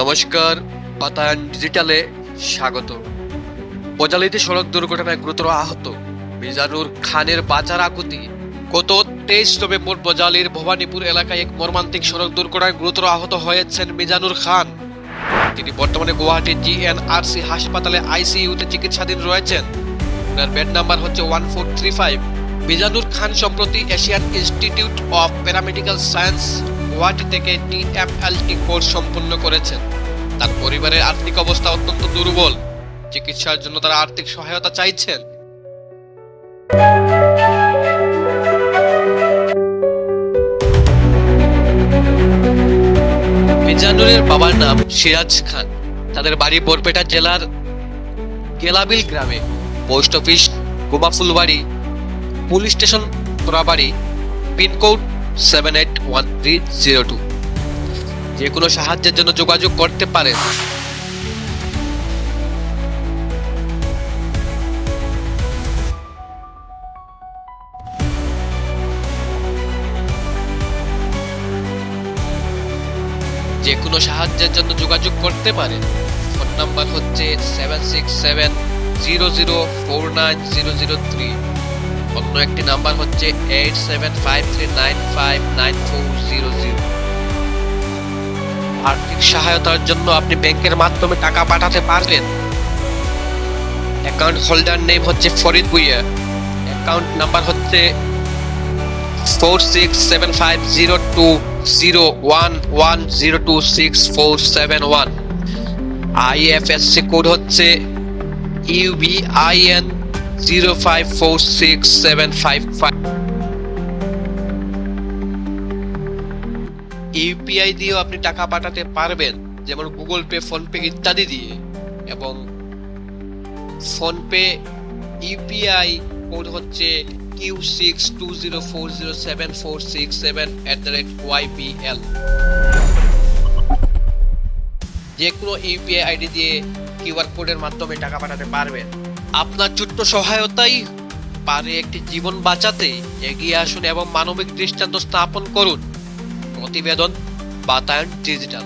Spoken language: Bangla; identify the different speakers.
Speaker 1: নমস্কার পাতায়ন ডিজিটালে স্বাগত। বজালিতে সড়ক দুর্ঘটনায় গুরুতর আহত মিজানুর খানের বাজার আকুতি। গত তেইশ নভেম্বর বজালির ভবানীপুর এলাকায় এক মর্মান্তিক সড়ক দুর্ঘটনায় গুরুতর আহত হয়েছেন মিজানুর খান। তিনি বর্তমানে গুয়াহাটির জিএনআরসি হাসপাতালে আইসিইউতে চিকিৎসাধীন রয়েছেন। ওনার বেড নাম্বার হচ্ছে one four three five. Mizanur Khan সম্প্রতি Asian Institute of Paramedical Science Guwahati থেকে টিএমএলটি কোর্স সম্পন্ন করেছেন। তার পরিবারের আর্থিক অবস্থা অত্যন্ত দুর্বল। চিকিৎসার জন্য তারা আর্থিক সহায়তা চাইছেন। মিজানুরের বাবার নাম সিরাজ খান। তাদের বাড়ি বরপেটা জেলার কেলাবিল গ্রামে। Post office Gomafulbari police station Torabari. Pin code seven eight one three zero two যে কোনো সাহায্যের জন্য যোগাযোগ করতে পারেন। যে কোনো সাহায্যের জন্য যোগাযোগ করতে পারেন। ফোন নাম্বার হচ্ছে seven six seven zero zero four nine zero zero three অন্য একটি নাম্বার হচ্ছে eight seven five three nine five nine four zero zero আর্থিক সহায়তার জন্য আপনি ব্যাংকের মাধ্যমে টাকা পাঠাতে পারবেন অ্যাকাউন্ট হোল্ডার নেম হচ্ছে ফরিদ ভুইয়া। অ্যাকাউন্ট নাম্বার হচ্ছে four six seven five zero two zero one one zero two six four seven one IFSC code হচ্ছে UBIN zero five four six seven five five UPI দিয়েও আপনি টাকা পাঠাতে পারবেন, যেমন গুগল পে ফোনপে ইত্যাদি দিয়ে। এবং ফোনপে ইউপিআই কোড হচ্ছে Q six two zero four zero seven four six seven at the rate YPL যে কোনো ইউপিআই আইডি দিয়ে কিউআর কোডের মাধ্যমে টাকা পাঠাতে পারবেন। আপনার ছোট্ট সহায়তাই পারে একটি জীবন বাঁচাতে এগিয়ে আসুন এবং মানবিক দৃষ্টান্ত স্থাপন করুন। প্রতিবেদন, বাতায়ন ডিজিটাল